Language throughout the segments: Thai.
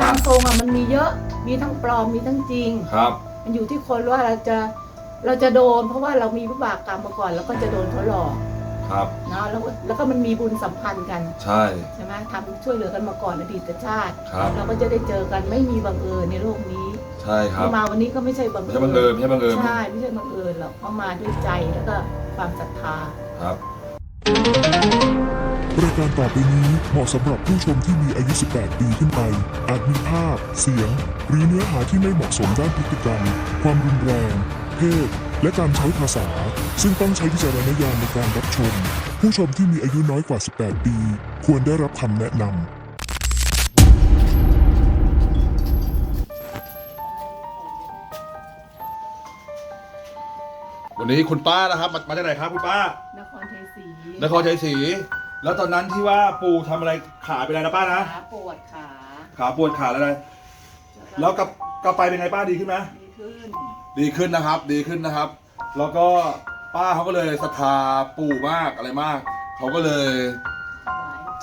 ร่างทรงอะมันมีเยอะ มีทั้งปลอมมีทั้งจริง ครับ มันอยู่ที่คนว่าเราจะเราจะโดน เพราะว่าเรามีวิบากกรรมมาก่อน แล้วก็จะโดนเขาหลอกครับนะแล้วแล้วก็มันมีบุญสัมพันธ์กัน ใช่ ใช่ไหมทำช่วยเหลือกันมาก่อนอดีตชาติครับ เราก็จะได้เจอกันไม่มีบังเอิญในโลกนี้ใช่ครับที่มาวันนี้ก็ไม่ใช่บังไม่เอิญใช่บังเอิญไม่ใช่บังเอิญใช่ไม่ใช่บังเอิญหรอกเขามาด้วยใจแล้วก็ความศรัทธาครับ รายการต่อไปนี้เหมาะสำหรับผู้ชมที่มีอายุ 18 ปีขึ้นไป อาจมีภาพ เสียง หรือเนื้อหาที่ไม่เหมาะสมด้านพฤติกรรม ความรุนแรง เพศ และการใช้ภาษา ซึ่งต้องใช้วิจารณญาณในการรับชม ผู้ชมที่มีอายุน้อยกว่า 18 ปี ควรได้รับคำแนะนำ วันนี้คุณป้านะครับ มามาจากไหนครับคุณป้านครเทศรีนครชัยศรี แล้วตอนนั้นที่ว่าปู่ทำอะไรขาเป็นอะไรนะป้านะขาปวดขาขาปวดขาอะไรแล้วกลับกลับไปเป็นไงป้าดีขึ้นไหมดีขึ้น ดีขึ้นนะครับ ดีขึ้นนะครับ แล้วก็ป้าเขาก็เลยศรัทธาปู่มากอะไรมากเขาก็เลย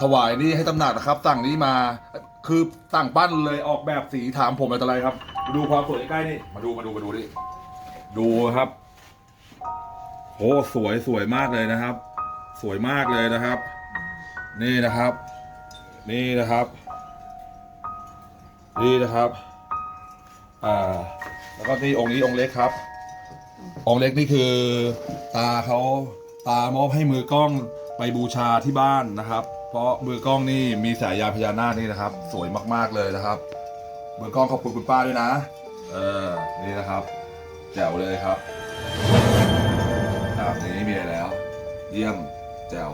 ถวายนี่ให้ตำหนักนะครับสั่งนี้มาคือสั่งปั้นเลยออกแบบสีถามผมอะไรต่ออะไรครับ ดูความสวยใกล้ๆนี่มาดูมาดูมาดูดิดูครับโหสวยสวยมากเลยนะครับ สวยมากเลยนะครับ นี่นะครับ นี่นะครับ นี่นะครับ อ่า แล้วก็นี่องค์นี้องค์เล็กครับ องค์เล็กนี่คือ ตาเขาตามอบให้มือกล้องไปบูชาที่บ้านนะครับ เพราะมือกล้องนี่มีสายยาพญานาคนี่นะครับ สวยมากๆเลยนะครับมือกล้องขอบคุณคุณป้าด้วยนะ เออ นี่นะครับ แจ๋วเลยครับครับอย่างนี้มีอะไรแล้ว เยี่ยมแจ๋ว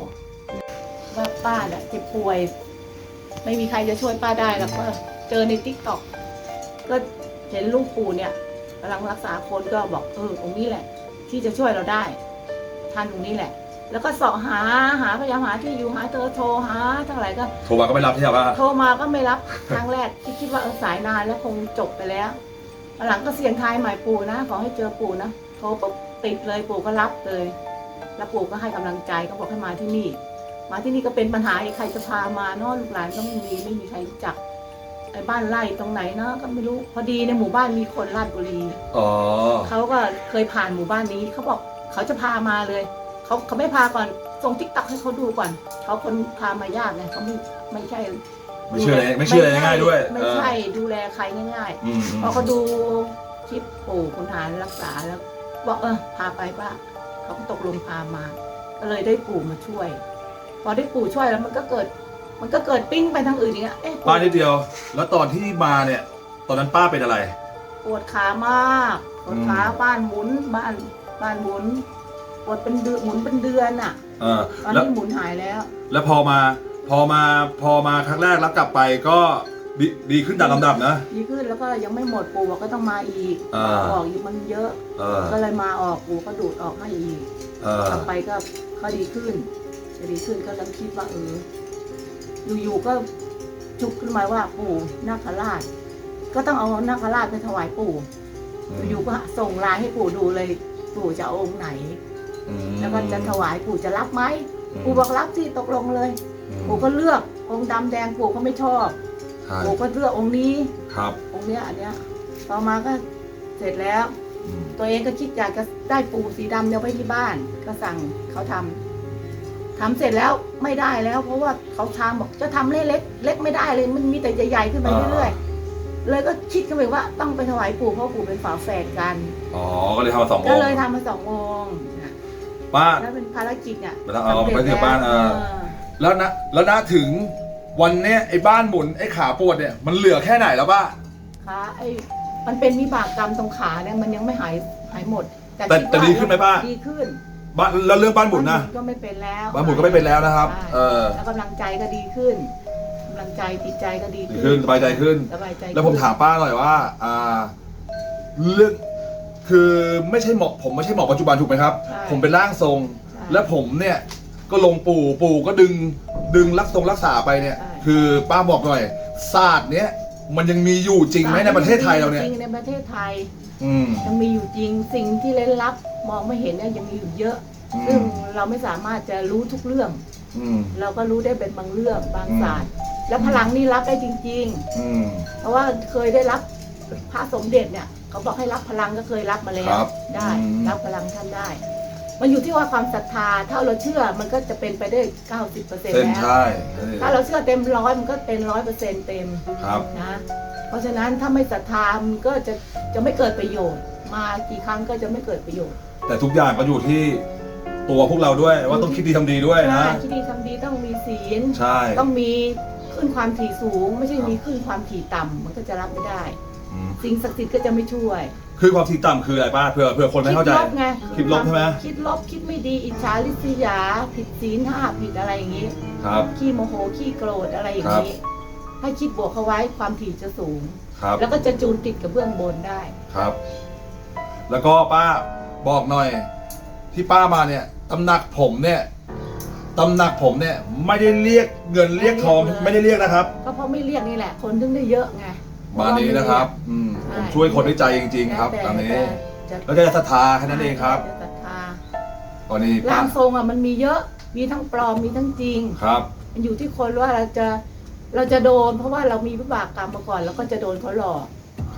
ป้าเนี่ยเจ็บป่วย ไม่มีใครจะช่วยป้าได้หรอกก็เจอในทิกตอกก็เห็นลูกปู่เนี่ยกำลังรักษาคนก็บอกเออองค์นี้แหละ ที่จะช่วยเราได้ท่านองค์นี้แหละ แล้วก็เสาะหาหาพยายามหาที่อยู่หาเธอโทรหาทั้งหลายก็ โทรมาก็ไม่รับใช่ไหมโทรมาก็ไม่รับครั้งแรกที่คิดว่าเออสายนานแล้วคงจบไปแล้วหลังก็เสียงทายใหม่ปู่นะขอให้เจอปู่นะโทรปุ๊บติดเลยปู่ก็รับเลย แล้วปู่ก็ให้กำลังใจก็บอกให้มาที่นี่ มาที่นี่ก็เป็นปัญหาอีกใครจะพามาเนอะลูกหลานก็ไม่มีไม่มีใครรู้จักไอ้บ้านไร่ตรงไหนเนาะก็ไม่รู้พอดีในหมู่บ้านมีคนราชบุรีอ๋อเขาก็เคยผ่านหมู่บ้านนี้เขาบอกเขาจะพามาเลยเขาเขาไม่พาก่อนส่งทิกตักให้เขาดูก่อนเขาคนพามายากไงเขาไม่ไม่ใช่ไม่เชื่ออะไรไม่เชื่ออะไรง่ายๆด้วย ไม่เออใช่ดูแลใครง่ายอืมอืๆมพอเขาดูคลิปปู่คุณหารรักษาแล้วบอกเออพาไปป้าเขาก็ตกลงพามา ก็เลยได้ปู่มาช่วย พอได้ปู่ช่วยแล้วมันก็เกิด มันก็เกิดปิ้งไปทางอื่นอย่างเงี้ยเอ๊ะป้านิดเดียว แล้วตอนที่มาเนี่ย ตอนนั้นป้าเป็นอะไร ปวดขามากปวดขาอืม บ้านหมุนบ้านบ้านหมุนปวดเป็นเดือนหมุนเป็นเดือนอะ เออตอนแล้วนี้หมุนหายแล้วแล้วพอมา พอมาพอมาครั้งแรกแล้วกลับไปก็ดีดีขึ้นตามลำดับนะ ดีขึ้นแล้วก็ยังไม่หมดปู่บอกก็ต้องมาอีกอ่า ออกอีกมันเยอะ เออก็เลยมาออกปู่ก็ดูดออกให้อีกเออกลับไปก็เขาดีขึ้น จะดีขึ้นก็ลังคิดว่าเอออยู่ๆก็จุกขึ้นมาว่าปู่นาคราช ก็ต้องเอานาคราชไปถวายปู่อยู่ๆก็ส่งไลน์ให้ปู่ดูเลย ปู่จะเอาองค์ไหนอืมแล้วก็จะถวายปู่จะรับไหมอืมปู่บอกรับที่ตกลงเลยอืมปู่ก็เลือกองค์ดำแดงปู่ก็ไม่ชอบใช่ปู่ก็เลือกองค์นี้ครับ องค์เนี้ยอันเนี้ยต่อมาก็เสร็จแล้วอืมตัวเองก็คิดอยากจะได้ปูสีดำเนี่ยไว้ที่บ้าน ก็สั่งเขาทำ ทำเสร็จแล้วไม่ได้แล้ว เพราะว่าเขาทำบอกจะทำเล็กเล็กเล็กไม่ได้เลย มันมีแต่ใหญ่ๆขึ้นไปเรื่อยๆเลยก็คิดกันไปว่าต้องไปถวายปู่เพราะปู่เป็นฝาแฝดกันอ๋อก็เลยทำมาสององก็ค์เลยทำมาสององค์นะป้าแล้วเป็นภารกิจเนี่ยไปทำเอาสำร็จไปถึงบ้านเออเออแล้วนะแล้วนะถึงวันเนี้ยไอ้บ้านหมุนไอ้ขาปวดเนี่ยมันเหลือแค่ไหนแล้วป้าขาไอ้มันเป็นวิบากกรรมตรงขาเนี่ยมันยังไม่หายหายหมด แต่คิว่าแต่ดีขึ้นไหมป้าดีขึ้น บ้านแล้วเรื่องบ้านหมุนนะ ก็ไม่เป็นแล้วบ้านหมุนก็ไม่เป็นแล้วนะครับใช่เออแล้วกำลังใจก็ดีขึ้นกำลังใจจิตใจก็ดีดีขึ้นขึ้นสบายใจขึ้น สบายใจแล้วผมถามป้าหน่อยว่า อ่า เรื่องคือไม่ใช่หมอผมไม่ใช่หมอปัจจุบันถูกไหมครับใช่ผมเป็นร่างทรงใช่และผมเนี่ยก็ลงปู่ปู่ก็ดึงดึงรักทรงรักษาไปเนี่ยใช่คือป้าบอกหน่อยศาสตร์เนี้ยมันยังมีอยู่จริงไหมในประเทศไทยเราเนี่ยจริงในประเทศไทยอืมยังมีอยู่จริงสิ่งที่เล่นลับ มองไม่เห็นเนี่ยยังมีอยู่เยอะอืซึ่งมเราไม่สามารถจะรู้ทุกเรื่องอืมเราก็รู้ได้เป็นบางเรื่องบางอืมศาสตร์ แล้วพลังนี่รับได้จริงอืมๆเพราะว่าเคยได้รับพระสมเด็จเนี่ยเขาบอกให้รับพลังก็เคยรับมาแล้วครับได้อืมรับพลังท่านได้ มันอยู่ที่ว่าความศรัทธาถ้าเราเชื่อมันก็จะเป็นไปได้90%เปอร์เซ็นต์เส้นแล้วใช่ถ้าเราเชื่อเต็มร้อยมันก็เป็นร้อยเปอร์เซ็นต์เต็มครับนะเพราะฉะนั้นถ้าไม่ศรัทธามันก็จะจะไม่เกิดประโยชน์ มากี่ครั้งก็จะไม่เกิดประโยชน์ แต่ทุกอย่างก็อยู่ที่ตัวพวกเราด้วย ว่าต้องคิดดีทำดีด้วยนะ ใช่ที่ดีทำดีต้องมีศีลใช่ต้องมีขึ้นความถี่สูง ไม่ใช่มีขึ้นความถี่ต่ำมันก็จะรับไม่ได้ อืมสิ่งศักดิ์สิทธิ์ก็จะไม่ช่วยคือความถี่ต่ำคืออะไรป้าเผื่อเผื่อคนไม่เข้าใจ คิดลบไงคิดลบใช่ไหม คิดลบคิดไม่ดีอิจฉาริษยา ผิดศีลห้าผิดอะไรอย่างนี้ ครับ ขี้โมโหขี้โกรธอะไรอย่างนี้ ให้คิดบวกเข้าไว้ความถี่จะสูง ครับแล้วก็จะจูนติดกับเบื้องบนได้ ครับ แล้วก็ป้า บอกหน่อย ที่ป้ามาเนี่ยตำหนักผมเนี่ยตำหนักผมเนี่ย ไม่ได้เรียกเงินเรียกทองไม่เรียกเลยไม่ได้เรียกนะครับ ก็เพราะไม่เรียกนี่แหละ คนถึงได้เยอะไงมานี้นะครับ อืมผมช่วยคนด้วยใจจริง ๆ ครับแล้วตอนแต่นี้จะแล้วก็จะศรัทธาแค่นั้นเองครับจะศรัทธาตอนนี้ป้าร่างทรงอะมันมีเยอะมีทั้งปลอมมีทั้งจริงครับ มันอยู่ที่คนว่าเราจะเราจะโดน เพราะว่าเรามีวิบากกรรมมาก่อน แล้วก็จะโดนเขาหลอก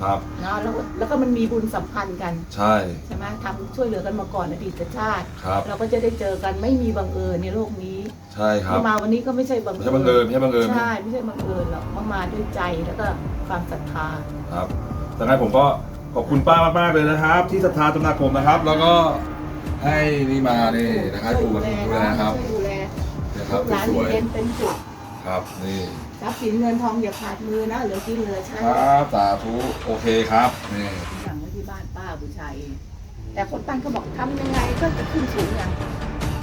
ครับ เนาะแล้วแล้วก็มันมีบุญสัมพันธ์กันใช่ ใช่ไหมทำช่วยเหลือกันมาก่อนอดีตชาติ ครับ เราก็จะได้เจอกันไม่มีบังเอิญในโลกนี้ใช่ครับที่มาวันนี้ก็ไม่ใช่บังไม่เอิญใช่บังเอิญไม่ใช่บังเอิญใช่ไม่ใช่บังเอิญหรอกมามาด้วยใจแล้วก็ความศรัทธา ครับแต่ไงผมก็ขอบคุณป้ามากๆเลยนะครับ ที่ศรัทธาตำหนักผมนะครับ แล้วก็ให้นี่มานี่นะครับปู่มาดูแลนะครับ ช่วยดูแลนะครับร้านสวยเย็นเป็นจุดๆ ครับนี่ทรัพย์สินเงินทองอย่าขาดมือนะเหลือกินเหลือใช้ครับสาธุโอเคครับนี่สั่งไว้ที่บ้านป้าบูชาเองแต่คนปั้นเขาบอกทำยังไงก็จะขึ้นสูงอย่าง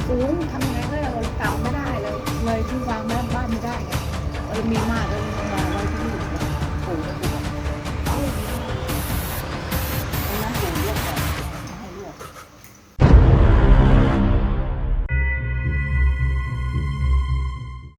สูงทำยังไงก็เราเก่าไม่ได้เลยเลยที่วางบ้านบ้านไม่ได้ไงเรามีมากเลยมีน้อย